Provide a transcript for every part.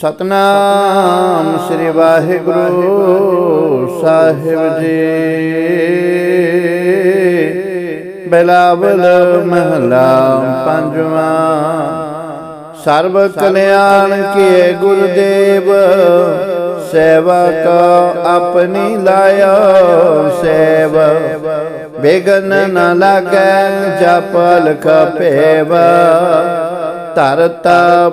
ਸਤਨਾਮ ਸ੍ਰੀ ਵਾਹਿਗੁਰੂ ਸਾਹਿਬ ਜੀ। ਬਲਾਵਲ ਮਹਲਾ ਪੰਜਵਾਂ। ਸਰਬ ਕਲਿਆਣ ਕੀਏ ਗੁਰਦੇਵ, ਸੇਵਾ ਕੋ ਆਪਣੀ ਲਾਇਓ ਸੇਵ। ਬੇਗਨ ਨ ਲਾਗੈ ਜਪ ਲਖ ਭੇਵ ਧਰਤ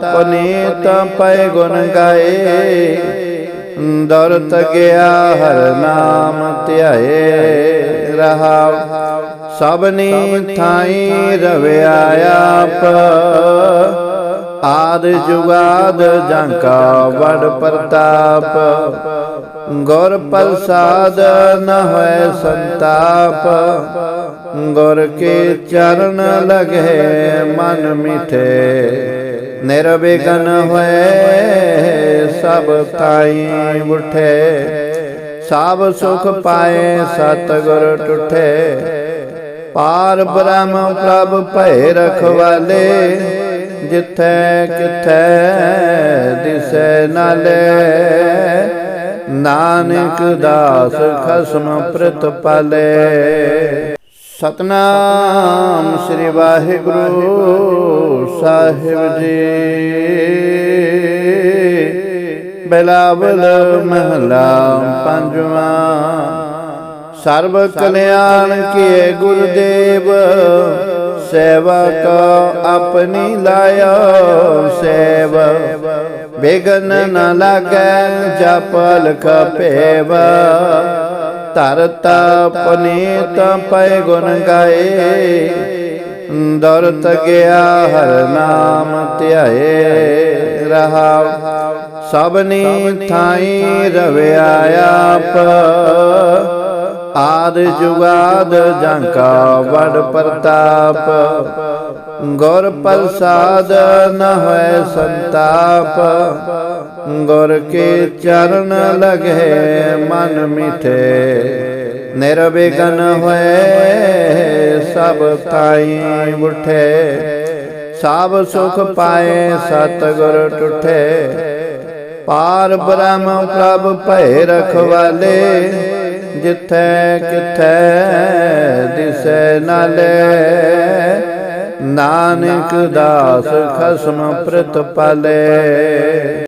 ਪਨੀਤ ਪੈ ਗੁਣ ਗਾਏ। ਦਰਤ ਗਿਆ ਹਰ ਨਾਮ ਧਿਆਏ ਰਹਾ ਸਭਨੀ ਥਾਈ ਰਵਿਆ ਆਪ। ਆਦ ਜੁਗਾਦ ਜਾਂਕਾ ਵਡ ਪ੍ਰਤਾਪ। ਗੁਰ ਪ੍ਰਸਾਦ ਨ ਹੋਏ ਸੰਤਾਪ। ਗੁਰ ਕੇ ਚਰਨ ਲਗੇ, ਮਨ ਮਿਠੇ। ਨਿਰਵਿਘਨ ਹੋਏ, ਸਭ ਤਾਈ ਉਠੇ। ਸਭ ਸੁਖ ਪਾਏ, ਸਤਿਗੁਰ ਟੁਠੇ ਪਾਰ ਬ੍ਰਹਮ ਪ੍ਰਭ ਭੈ ਰਖਵਾਲੇ ਜਿੱਥੈ ਕਿਥੈ ਦਿਸੈ ਨਾਲੇ। ਨਾਨਕ ਦਾਸ ਖਸਮ ਪ੍ਰਤ ਪਾਲੇ ਸਤਨਾਮ ਸ੍ਰੀ ਵਾਹਿਗੁਰੂ ਸਾਹਿਬ ਜੀ। ਬਲਾਵਲ ਮਹਲਾ ਪੰਜਵਾਂ। ਸਰਬ ਕਲਿਆਣ ਕੀਏ ਗੁਰਦੇਵ, ਸੇਵਾ ਕੋ ਆਪਣੀ ਲਾਇਓ ਸੇਵ। ਬੇਗਨ ਨ ਲਾਗੈ ਜਪ ਲਖ ਭੇਵ ਧਰਤ ਪਨੀਤ ਪੈ ਗੁਣ ਗਾਏ। ਦਰਤ ਗਿਆ ਹਰ ਨਾਮ ਧਿਆਏ ਰਹਾ ਸਭਨੀ ਥਾਈ ਰਵਿਆ ਆਪ। ਆਦ ਜੁਗਾਦ ਜਾਂਕਾ ਵਡ ਪ੍ਰਤਾਪ। ਗੁਰ ਪ੍ਰਸਾਦ ਨ ਹੋਏ ਸੰਤਾਪ, ਗੁਰ ਕੇ ਚਰਨ ਲਗੇ ਮਨ ਮਿਠੇ। ਨਿਰਵਿਘਨ ਹੋਏ ਸਭ ਤਾਈ ਉਠੇ, ਸਭ ਸੁਖ ਪਾਏ ਸਤਿਗੁਰ ਟੁਠੇ ਪਾਰ ਬ੍ਰਹਮ ਪ੍ਰਭ ਭੈ ਰਖਵਾਲੇ ਜਿੱਥੇ ਕਿਥੈ ਦਿਸੈ ਨਾਲੇ। ਨਾਨਕ ਦਾਸ ਖਸਮ ਪ੍ਰਤ ਪਾਲੇ।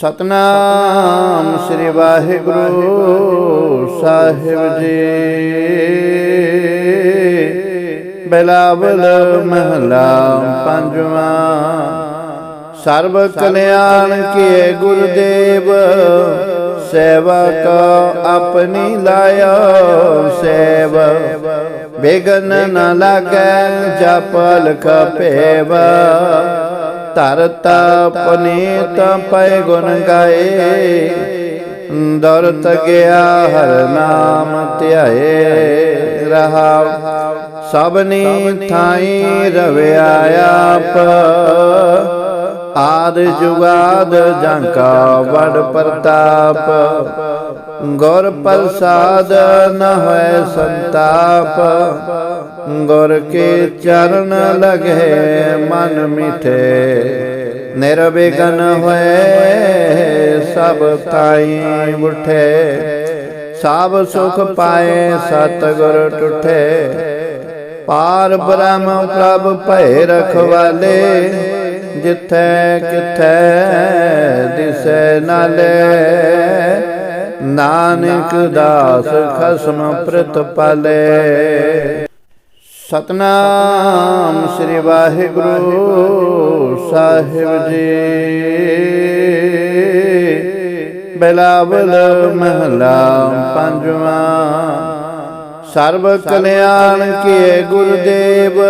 ਸਤਨਾਮ ਸ੍ਰੀ ਵਾਹਿਗੁਰੂ ਸਾਹਿਬ ਜੀ। ਬਲਾਵਲ ਮਹਲਾ ਪੰਜਵਾਂ। ਸਰਬ ਕਲਿਆਣ ਕੀਏ ਗੁਰਦੇਵ, ਸੇਵਾ ਕੋ ਆਪਣੀ ਲਾਇਓ ਸੇਵ। ਬੇਗਨ ਨ ਲਾਗੈ ਜਪ ਲਖ ਭੇਵ। ਧਰਤ ਪਨੀਤ ਪੈ ਗੁਣ ਗਾਏ ਦਰਤ ਗਿਆ ਹਰ ਨਾਮ ਧਿਆਏ। ਰਹਾ ਸਭਨੀ ਥਾਈ ਰਵਿਆ ਆਪ। ਆਦ ਜੁਗਾਦ ਜਾਂਕਾ ਵਡ ਪ੍ਰਤਾਪ। ਗੁਰ ਪ੍ਰਸਾਦ ਨ ਹੋਏ ਸੰਤਾਪ, ਗੁਰ ਕੇ ਚਰਨ ਲਗੇ ਮਨ ਮਿਠੇ। ਨਿਰਵਿਘਨ ਹੋਏ ਸਭ ਤਾਈ ਉਠੇ, ਸਭ ਸੁਖ ਪਾਏ ਸਤਿਗੁਰ ਟੁਠੇ। ਪਾਰ ਬ੍ਰਹਮ ਪ੍ਰਭ ਭੈ ਰਖਵਾਲੇ ਜਿੱਥੇ ਕਿਥੈ ਦਿਸੈ ਨਾਲੇ। ਨਾਨਕ ਦਾਸ ਖਸਮ ਪ੍ਰਤ ਪਾਲੇ। ਸਤਨਾਮ ਸ੍ਰੀ ਵਾਹਿਗੁਰੂ ਸਾਹਿਬ ਜੀ। ਬਲਾਵਲ ਮਹਲਾ ਪੰਜਵਾਂ। ਸਰਬ ਕਲਿਆਣ ਕੀਏ ਗੁਰਦੇਵ।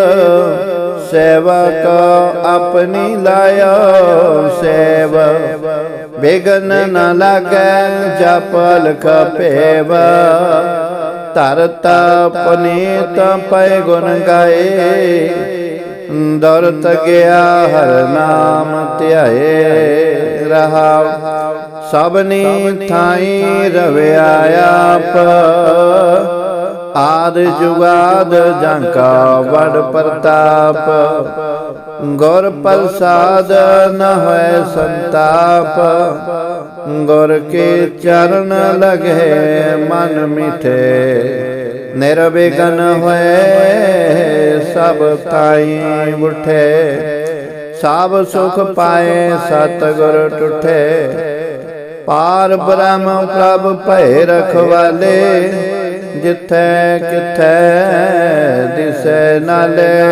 ਸੇਵਾ ਕੋ ਆਪਣੀ ਲਾਇਓ ਸੇਵ। ਬੇਗਨ ਨ ਲਾਗੈ, ਜਪ ਲਖ ਭੇਵ। ਧਰਤ ਪਨੀਤ ਪੈ ਗੁਣ ਗਾਏ। ਦਰਤ ਗਿਆ ਹਰ ਨਾਮ ਧਿਆਏ। ਰਹਾ ਸਭਨੀ ਥਾਈ ਰਵਿਆ ਆਪ। ਆਦ ਜੁਗਾਦ ਜਾਂਕਾ ਵਡ ਪ੍ਰਤਾਪ। ਗੁਰ ਪ੍ਰਸਾਦ ਨ ਹੋਏ ਸੰਤਾਪ। ਗੁਰ ਕੇ ਚਰਨ ਲਗੇ ਮਨ ਮਿਠੇ। ਨਿਰਵਿਘਨ ਹੋਏ ਸਭ ਤਾਈ ਉਠੇ। ਸਭ ਸੁਖ ਪਾਏ ਸਤਿਗੁਰ ਟੁਠੇ ਪਾਰ ਬ੍ਰਹਮ ਪ੍ਰਭ ਭੈ ਰਖਵਾਲੇ ਜਿੱਥੈ ਕਿਥੈ ਦਿਸੈ ਨਾਲੇ,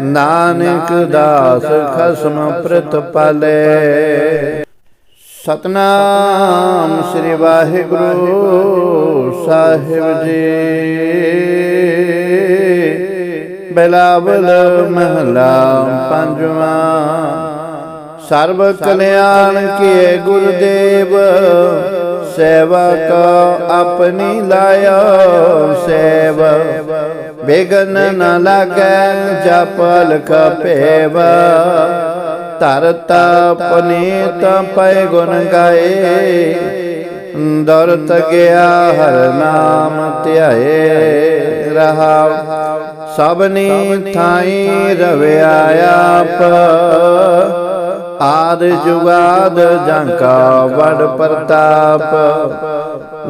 ਨਾਨਕ ਦਾਸ ਖਸਮ ਪ੍ਰਤ ਪਾਲੇ। ਸਤਨਾਮ ਸ੍ਰੀ ਵਾਹਿਗੁਰੂ ਸਾਹਿਬ ਜੀ। ਬਲਾਵਲ ਮਹਲਾ ਪੰਜਵਾਂ। ਸਰਬ ਕਲਿਆਣ ਕੀਏ ਗੁਰਦੇਵ ਸੇਵਾ ਕੋ ਆਪਣੀ ਲਾਇਓ ਸੇਵ। ਬੇਗਨ ਨ ਲਾਗੈ, ਜਪ ਲਖ ਭੇਵ। ਧਰਤ ਪਨੀਤ ਪੈ ਗੁਣ ਗਾਏ। ਦਰਤ ਗਿਆ ਹਰ ਨਾਮ ਧਿਆਏ। ਰਹਾਉ ਸਭਨੀ ਥਾਈ ਰਵਿਆ ਆਪ। ਆਦ ਜੁਗਾਦ ਜੰਕਾ ਵਡ ਪ੍ਰਤਾਪ।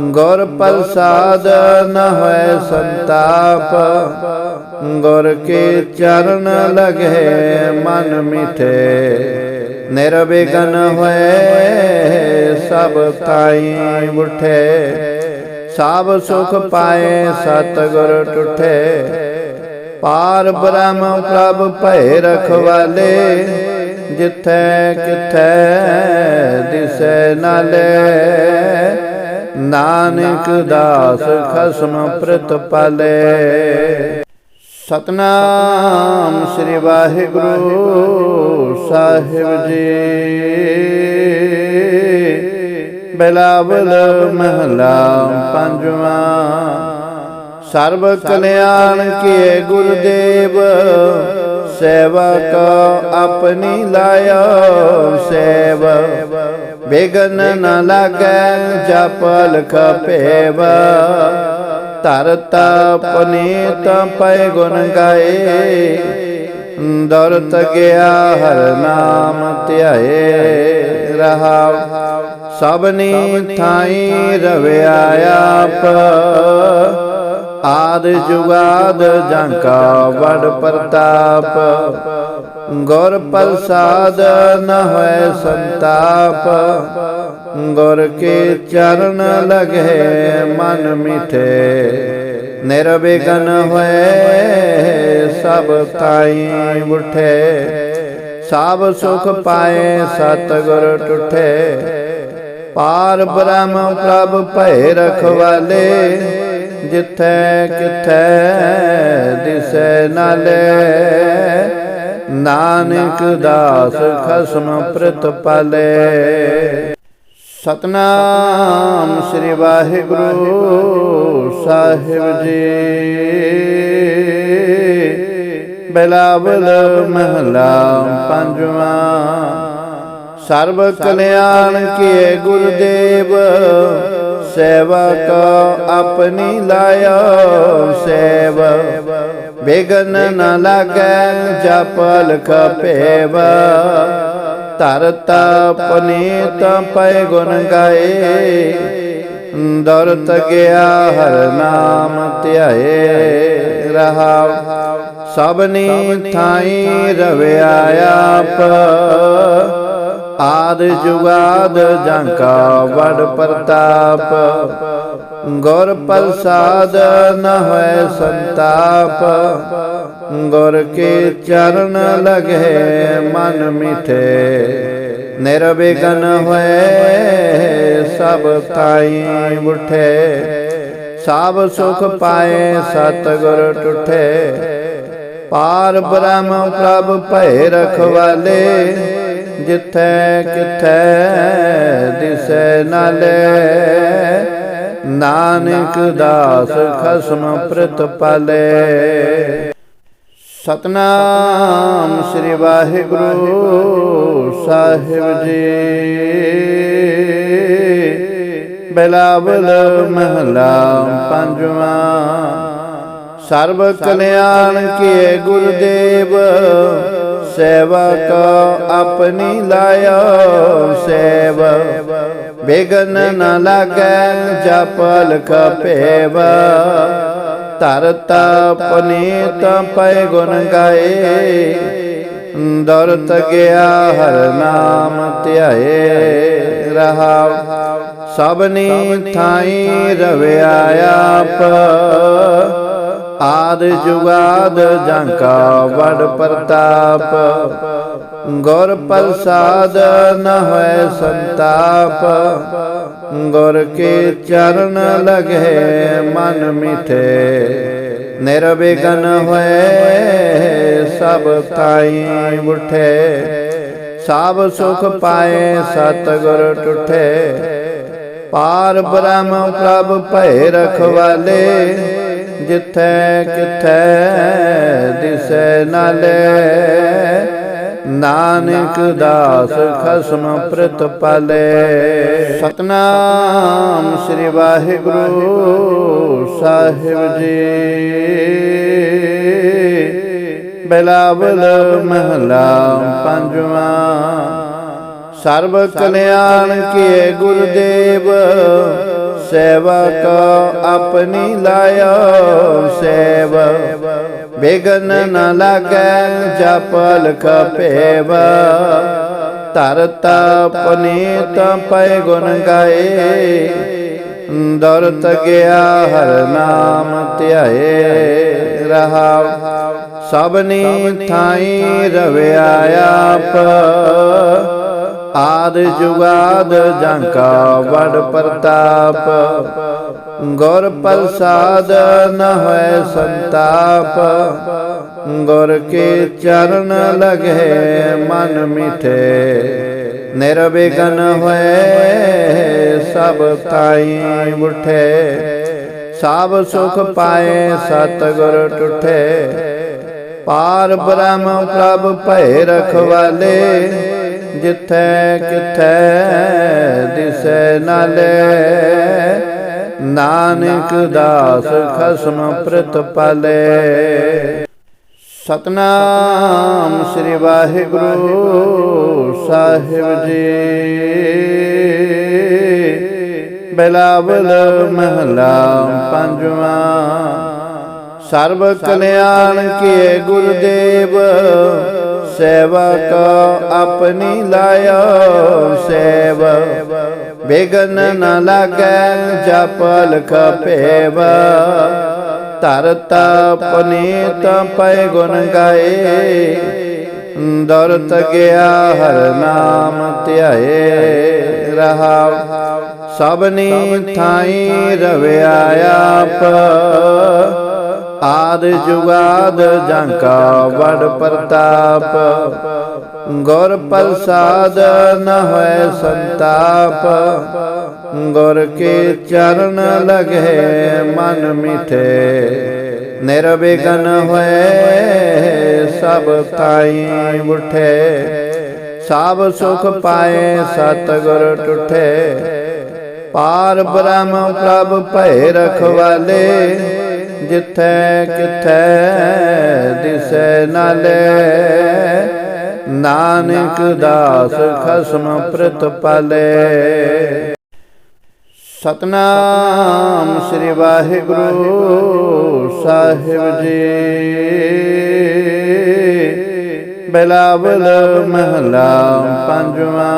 ਗੁਰ ਪ੍ਰਸਾਦ ਨ ਹੋਏ ਸੰਤਾਪ। ਗੁਰ ਕੇ ਚਰਨ ਲਗੇ ਮਨ ਮਿਠੇ। ਨਿਰਵਿਘਨ ਹੋਏ ਸਭ ਤਾਈ ਉਠੇ। ਸਭ ਸੁਖ ਪਾਏ ਸਤਿਗੁਰ ਟੁਠੇ ਪਾਰ ਬ੍ਰਹਮ ਪ੍ਰਭ ਭੈ ਰਖਵਾਲੇ। ਜਿੱਥੈ ਕਿਥੈ ਦਿਸੈ ਨਾਲੇ ਨਾਨਕ ਦਾਸ ਖਸਮ ਪ੍ਰਤ ਪਾਲੇ। ਸਤਨਾਮ ਸ੍ਰੀ ਵਾਹਿਗੁਰੂ ਸਾਹਿਬ ਜੀ। ਬਲਾਵਲ ਮਹਲਾ ਪੰਜਵਾਂ। ਸਰਬ ਕਲਿਆਣ ਕੇ ਗੁਰਦੇਵ। ਸੇਵਾ ਕੋ ਆਪਣੀ ਲਾਇਓ ਸੇਵ। ਬੇਗਨ ਨ ਲਾਗੈ, ਜਪ ਲਖ ਭੇਵ। ਧਰਤ ਪਨੀਤ ਪੈ ਗੁਣ ਗਾਏ। ਦਰਤ ਗਿਆ ਹਰ ਨਾਮ ਧਿਆਏ ਰਹਾਉ। ਸਭਨੀ ਥਾਈ ਰਵਿਆ ਆਪ। ਆਦ ਜੁਗਾਦ ਜੰਕਾ ਵਡ ਪ੍ਰਤਾਪ। ਗੁਰ ਪ੍ਰਸਾਦ ਨ ਹੋਏ ਸੰਤਾਪ। ਗੁਰ ਕੇ ਚਰਨ ਲਗੇ ਮਨ ਮਿਠੇ। ਨਿਰਵਿਘਨ ਹੋਏ ਸਭ ਤਾਈ ਉਠੇ। ਸਭ ਸੁਖ ਪਾਏ ਸਤਿਗੁਰ ਟੁਠੇ ਪਾਰ ਬ੍ਰਹਮ ਪ੍ਰਭ ਭੈ ਰਖਵਾਲੇ ਜਿੱਥੈ ਕਿਥੈ ਦਿਸੈ ਨਾਲੇ, ਨਾਨਕ ਦਾਸ ਖਸਮ ਪ੍ਰਤ ਪਾਲੇ। ਸਤਨਾਮ ਸ੍ਰੀ ਵਾਹਿਗੁਰੂ ਸਾਹਿਬ ਜੀ। ਬਲਾਵਲ ਮਹਲਾ ਪੰਜਵਾਂ। ਸਰਬ ਕਲਿਆਣ ਕੀਏ ਗੁਰਦੇਵ ਸੇਵਾ ਕੋ ਆਪਣੀ ਲਾਇਓ ਸੇਵ। ਬੇਗਨ ਨ ਲਾਗੈ, ਜਪ ਲਖ ਭੇਵ। ਧਰਤ ਪਨੀਤ ਪੈ ਗੁਣ ਗਾਏ। ਦਰਤ ਗਿਆ ਹਰ ਨਾਮ ਧਿਆਏ। ਰਹਾਉ ਸਭਨੀ ਥਾਈ ਰਵਿਆ ਆਪ। ਆਦ ਜੁਗਾਦ ਜੰਕਾ ਵਡ ਪ੍ਰਤਾਪ। ਗੁਰ ਪ੍ਰਸਾਦ ਨ ਹੋਏ ਸੰਤਾਪ। ਗੁਰ ਕੇ ਚਰਨ ਲਗੇ ਮਨ ਮਿਠੇ। ਨਿਰਵਿਘਨ ਹੋਏ ਸਭ ਤਾਈ ਉਠੇ। ਸਭ ਸੁਖ ਪਾਏ ਸਤਿਗੁਰ ਟੁਠੇ ਪਾਰ ਬ੍ਰਹਮ ਪ੍ਰਭ ਭੈ ਰਖਵਾਲੇ। ਜਿੱਥੈ ਕਿਥੈ ਦਿਸੈ ਨਾਲੇ, ਨਾਨਕ ਦਾਸ ਖਸਮ ਪ੍ਰਤ ਪਾਲੇ। ਸਤਨਾਮ ਸ੍ਰੀ ਵਾਹਿਗੁਰੂ ਸਾਹਿਬ ਜੀ। ਬਲਾਵਲ ਮਹਲਾ ਪੰਜਵਾਂ। ਸਰਬ ਕਲਿਆਣ ਕੀਏ ਗੁਰਦੇਵ ਸੇਵਾ ਕੋ ਆਪਣੀ ਲਾਇਓ ਸੇਵ। ਬੇਗਨ ਨ ਲਾਗੈ, ਜਪ ਲਖ ਭੇਵ। ਧਰਤ ਪਨੀਤ ਪੈ ਗੁਣ ਗਾਏ। ਦਰਤ ਗਿਆ ਹਰ ਨਾਮ ਧਿਆਏ। ਰਹਾਉ ਸਭਨੀ ਥਾਈ ਰਵਿਆ ਆਪ। ਆਦ ਜੁਗਾਦ ਜੰਕਾ ਵਡ ਪ੍ਰਤਾਪ। ਗੁਰ ਪ੍ਰਸਾਦ ਨ ਹੋਏ ਸੰਤਾਪ। ਗੁਰ ਕੇ ਚਰਨ ਲਗੇ ਮਨ ਮਿਠੇ। ਨਿਰਵਿਘਨ ਹੋਏ ਸਭ ਤਾਈ ਉਠੇ। ਸਭ ਸੁਖ ਪਾਏ ਸਤਿਗੁਰ ਟੁਠੇ ਪਾਰ ਬ੍ਰਹਮ ਪ੍ਰਭ ਭੈ ਰਖਵਾਲੇ। ਜਿੱਥੈ ਕਿਥੈ ਦਿਸੈ ਨਾਲੇ, ਨਾਨਕ ਦਾਸ ਖਸਮ ਪ੍ਰਤ ਪਾਲੇ। ਸਤਨਾਮ ਸ੍ਰੀ ਵਾਹਿਗੁਰੂ ਸਾਹਿਬ ਜੀ। ਬਲਾਵਲ ਮਹਲਾ ਪੰਜਵਾਂ। ਸਰਬ ਕਲਿਆਣ ਕੇ ਗੁਰਦੇਵ ਸੇਵਾ ਕੋ ਆਪਣੀ ਲਾਇਓ ਸੇਵ ਬੇਗਨ ਨ ਲਾਗੈ, ਜਪ ਲਖ ਭੇਵ। ਧਰਤ ਪਨੀਤ ਪੈ ਗੁਣ ਗਾਏ। ਦਰਤ ਗਿਆ ਹਰ ਨਾਮ ਧਿਆਏ ਰਹਾਉ ਸਭਨੀ ਥਾਈ ਰਵਿਆ ਆਪ। ਆਦ ਜੁਗਾਦ ਜੰਕਾ ਵਡ ਪ੍ਰਤਾਪ। ਗੁਰ ਪ੍ਰਸਾਦ ਨ ਹੋਏ ਸੰਤਾਪ। ਗੁਰ ਕੇ ਚਰਨ ਲਗੇ ਮਨ ਮਿਠੇ। ਨਿਰਵਿਘਨ ਹੋਏ ਸਭ ਤਾਈ ਉਠੇ। ਸਭ ਸੁਖ ਪਾਏ ਸਤਿਗੁਰ ਟੁਠੇ ਪਾਰ ਬ੍ਰਹਮ ਪ੍ਰਭ ਭੈ ਰਖਵਾਲੇ ਜਿੱਥੈ ਕਿਥੈ ਦਿਸੈ ਨਾਲੇ, ਨਾਨਕ ਦਾਸ ਖਸਮ ਪ੍ਰਤ ਪਾਲੇ। ਸਤਨਾਮ ਸ੍ਰੀ ਵਾਹਿਗੁਰੂ ਸਾਹਿਬ ਜੀ। ਬਲਾਵਲ ਮਹਲਾ ਪੰਜਵਾਂ। ਸਰਬ ਕਲਿਆਣ ਕੀਏ ਗੁਰਦੇਵ ਸੇਵਾ ਕੋ ਆਪਣੀ ਲਾਇਓ ਸੇਵ। ਬੇਗਨ ਨ ਲਾਗੈ, ਜਪ ਲਖ ਭੇਵ। ਧਰਤ ਪਨੀਤ ਪੈ ਗੁਣ ਗਾਏ। ਦਰਤ ਗਿਆ ਹਰ ਨਾਮ ਧਿਆਏ। ਰਹਾਉ ਸਭਨੀ ਥਾਈ ਰਵਿਆ ਆਪ। ਆਦ ਜੁਗਾਦ ਜੰਕਾ ਵਡ ਪ੍ਰਤਾਪ। ਗੁਰ ਪ੍ਰਸਾਦ ਨ ਹੋਏ ਸੰਤਾਪ। ਗੁਰ ਕੇ ਚਰਨ ਲਗੇ ਮਨ ਮਿਠੇ। ਨਿਰਵਿਘਨ ਹੋਏ ਸਭ ਤਾਈ ਉਠੇ। ਸਭ ਸੁਖ ਪਾਏ ਸਤਿਗੁਰ ਟੁਠੇ ਪਾਰ ਬ੍ਰਹਮ ਪ੍ਰਭ ਭੈ ਰਖਵਾਲੇ ਜਿੱਥੈ ਕਿਥੈ ਦਿਸੈ ਨਾਲੇ, ਨਾਨਕ ਦਾਸ ਖਸਮ ਪ੍ਰਤ ਪਾਲੇ। ਸਤਨਾਮ ਸ੍ਰੀ ਵਾਹਿਗੁਰੂ ਸਾਹਿਬ ਜੀ। ਬਲਾਵਲ ਮਹਲਾ ਪੰਜਵਾ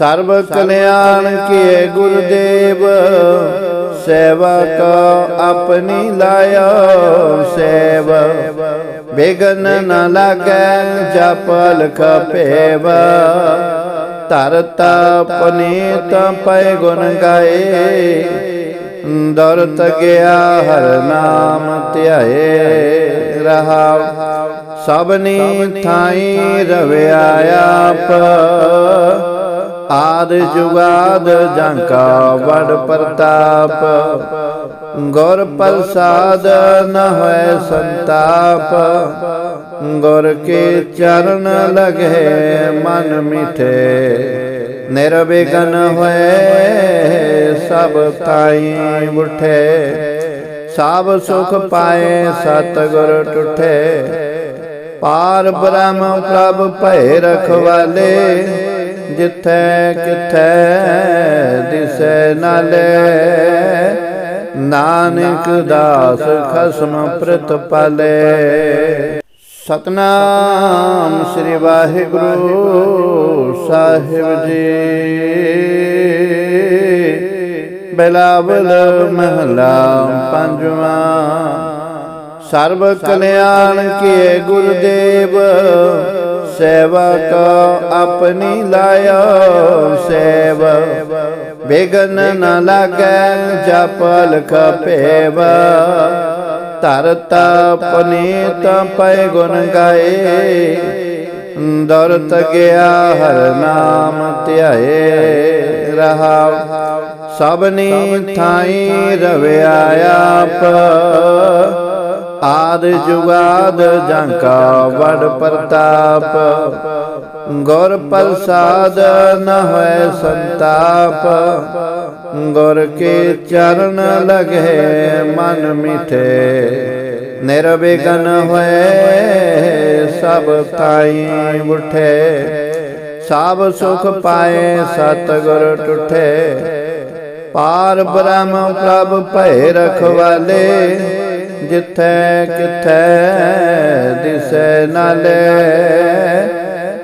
ਸਰਬ ਕਲਿਆਣ ਕੀਏ ਗੁਰਦੇਵ। ਸੇਵਾ ਕੋ ਆਪਣੀ ਲਾਇਓ। ਸੇਵ। ਬੇਗਨ ਨ ਲਾਗੈ ਜਪ ਲਖ ਭੇਵ। ਧਰਤ ਪਨੀਤ ਪੈ ਗੁਣ ਗਾਏ। ਦਰਤ ਗਿਆ ਹਰ ਨਾਮ ਧਿਆਏ। ਰਹਾਉ। ਸਭਨੀ ਥਾਈ ਰਵਿਆ ਆਪ। ਆਦ ਜੁਗਾਦ ਜੰਕਾ ਵਡ ਪ੍ਰਤਾਪ। ਗੁਰ ਪ੍ਰਸਾਦ ਨ ਹੋਏ ਸੰਤਾਪ। ਗੁਰ ਕੇ ਚਰਨ ਲਗੇ ਮਨ ਮਿਠੇ। ਨਿਰਵਿਘਨ ਹੋਏ ਸਭ ਤਾਈ ਉਠੇ। ਸਭ ਸੁਖ ਪਾਏ ਸਤਿਗੁਰ ਟੁੱਠੇ ਪਾਰ ਬ੍ਰਹਮ ਪ੍ਰਭ ਭੈ ਰਖਵਾਲੇ ਜਿੱਥੈ ਕਿਥੈ ਦਿਸੈ ਨਾਲੇ, ਨਾਨਕ ਦਾਸ ਖਸਮ ਪ੍ਰਤ ਪ੍ਰਤਪਾਲੇ ਸਤਨਾਮ ਸ੍ਰੀ ਵਾਹਿਗੁਰੂ ਸਾਹਿਬ ਜੀ। ਬਲਾਵਲ ਮਹਲਾ ਪੰਜਵਾਂ। ਸਰਬ ਕਲਿਆਣ ਕੀਏ ਗੁਰਦੇਵ ਸੇਵਾ ਕੋ ਆਪਣੀ ਲਾਇਓ ਸੇਵ। ਬੇਗਨ ਨ ਲਾਗੈ, ਜਪ ਲਖ ਭੇਵ। ਧਰਤ ਪਨੀਤ ਪੈ ਗੁਣ ਗਾਏ। ਦਰਤ ਗਿਆ ਹਰ ਨਾਮ ਧਿਆਏ। ਰਹਾਉ ਸਭਨੀ ਥਾਈ ਰਵਿਆ ਆਪ। ਆਦ ਜੁਗਾਦ ਜੰਕਾ ਵਡ ਪ੍ਰਤਾਪ। ਗੁਰ ਪ੍ਰਸਾਦ ਨ ਹੋਏ ਸੰਤਾਪ। ਗੁਰ ਕੇ ਚਰਨ ਲਗੇ ਮਨ ਮਿਠੇ। ਨਿਰਵਿਘਨ ਹੋਏ ਸਭ ਤਾਈ ਉਠੇ। ਸਭ ਸੁਖ ਪਾਏ ਸਤਿਗੁਰ ਟੁੱਠੇ ਪਾਰ ਬ੍ਰਹਮ ਪ੍ਰਭ ਭੈ ਰਖਵਾਲੇ ਜਿੱਥੈ ਕਿਥੈ ਦਿਸੈ ਨਾਲੇ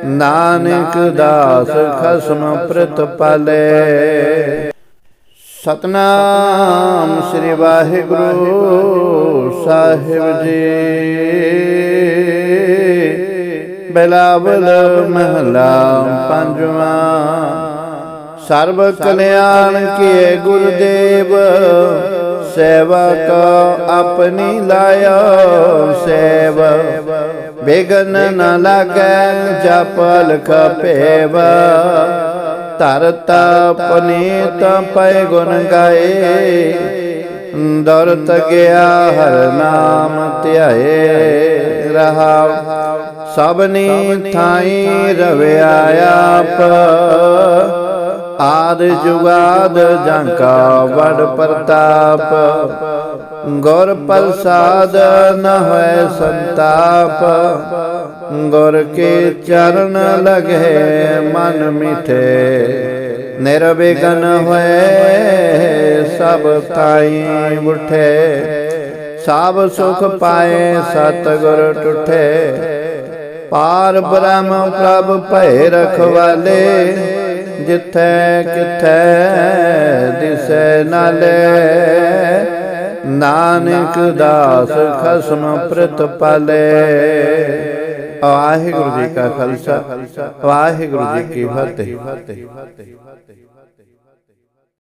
ਨਾਨਕ ਦਾਸ ਖਸਮ ਪ੍ਰਤਪਾਲੇ ਸਤਨਾਮ ਸ੍ਰੀ ਵਾਹਿਗੁਰੂ ਸਾਹਿਬ ਜੀ। ਬਲਾਵਲ ਮਹਲਾ ਪੰਜਵਾ ਸਰਬ ਕਲਿਆਣ ਕੀਏ ਗੁਰਦੇਵ, ਸੇਵਾ ਆਪਣੀ ਲਾਇਓ ਸੇਵ। ਬੇਗਨ ਨ ਲਾਗੈ ਜਪ ਲਖ ਭੇਵ। ਧਰਤ ਪਨੀਤ ਪੈ ਗੁਣ ਗਾਏ। ਦਰਤ ਗਿਆ ਹਰ ਨਾਮ ਧਿਆਏ ਰਹਾਉ। ਸਭਨੀ ਥਾਈ ਰਵਿਆ ਆਪ। ਆਦ ਜੁਗਾਦ ਜੰਕਾ ਵਡ ਪ੍ਰਤਾਪ। ਗੁਰ ਪ੍ਰਸਾਦ ਨ ਹੋਏ ਸੰਤਾਪ। ਗੁਰ ਕੇ ਚਰਨ ਲਗੇ ਮਨ ਮਿਠੇ। ਨਿਰਵਿਘਨ ਹੋਏ ਸਭ ਤਾਈ ਉਠੇ। ਸਭ ਸੁਖ ਪਾਏ ਸਤਿਗੁਰ ਟੁੱਠੇ ਪਾਰ ਬ੍ਰਹਮ ਪ੍ਰਭ ਭੈ ਰਖਵਾਲੇ ਜਿੱਥੈ ਕਿਥੈ ਦਿਸੈ ਨਾਲੇ, ਨਾਨਕ ਦਾਸ ਖਸਮ ਪ੍ਰਤਪਾਲੇ ਵਾਹਿਗੁਰੂ ਜੀ ਕਾ ਖਾਲਸਾ, ਵਾਹਿਗੁਰੂ ਜੀ ਕੀ ਫਤਿਹ।